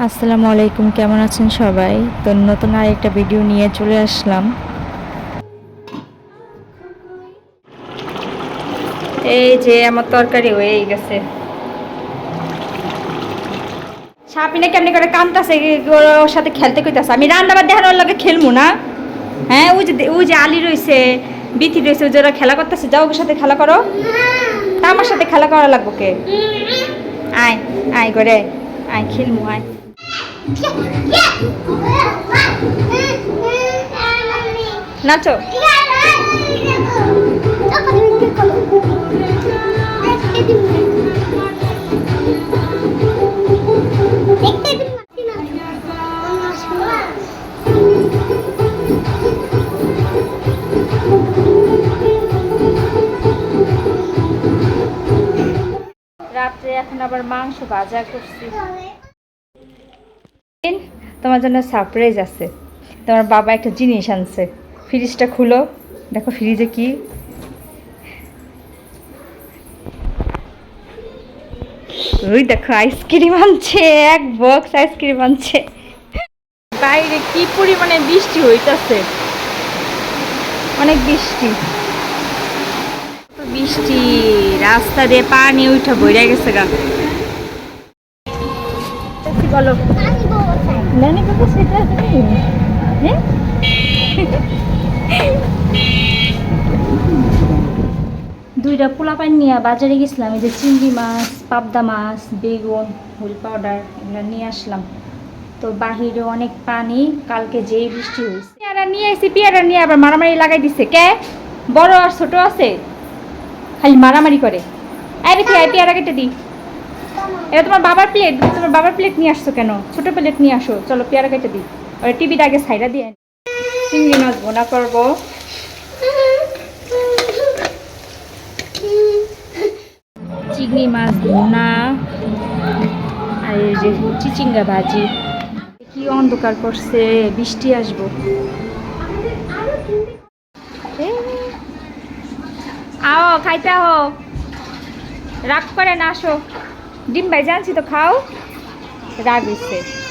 আসসালামু আলাইকুম, কেমন আছেন সবাই? তো নতুন আরেকটা ভিডিও নিয়ে চলে আসলাম। এই যে আমার তরকারি হয়ে গেছে। সাপিনে কেমনি করে কামতাছে ওর সাথে খেলতে কইতাছে। আমি রান্নাবার দেখানোর লগে খেলমু না। হ্যাঁ ওই যে ওই যে আলি রইছে, বিথি রইছে, ওই ওরা খেলা করতেছে। যাও ওর সাথে খেলা করো। তা আমার সাথে খেলা করা লাগবো কে? আয় আয় করে আয়, খেলমু, আয়। নাচো। রাত্রে এখন আবার মাংস ভাজা করছি। তোমার জন্য সারপ্রাইজ আছে। তোমার বাবা একটা জিনিস আনছে। ফ্রিজটা খুলো। দেখো ফ্রিজে কি? ওই দেখো আইসক্রিম আনছে, এক বক্স আইসক্রিম আনছে। বাইরে কি পরিমাণে বৃষ্টি হইতাছে? অনেক বৃষ্টি। বৃষ্টি, রাস্তা দিয়ে পানি উঠে বইরা গেছে গা। বলো। নানি সেটা হ্যাঁ? দুইটা পোলা পানি নিয়ে বাজারে গেছিলাম এই যে চিংড়ি মাছ পাবদা মাছ বেগুন হুল পাউডার এগুলো নিয়ে আসলাম। তো বাহিরে অনেক পানি কালকে যেই বৃষ্টি হয়েছে। পেয়ারা নিয়ে এসে পেয়ারা নিয়ে আবার মারামারি লাগাই দিছে। কে? বড় আর ছোট আছে? খালি মারামারি করে। আই রেখে আই পেয়ারা কেটে দিই এটা তোমার বাবার প্লেট তোমার বাবার প্লেট নিয়ে আসছো কেন? ছোট প্লেট নিয়ে আসো। চলো, পেয়ারা কেটে দিই। আর টিভিটা আগে সাইডা দিয়ে চিংড়ি মাছ বোনা করব। চিংড়ি মাছ বোনা। আর এই যে চিচিঙ্গা ভাজি। কি অন্ধকার করছে, বৃষ্টি আসব। আও, খাইতে আও। রাগ করে না, আসো। ডিম ভাই জানছি তো খাও। রাগ হইছে।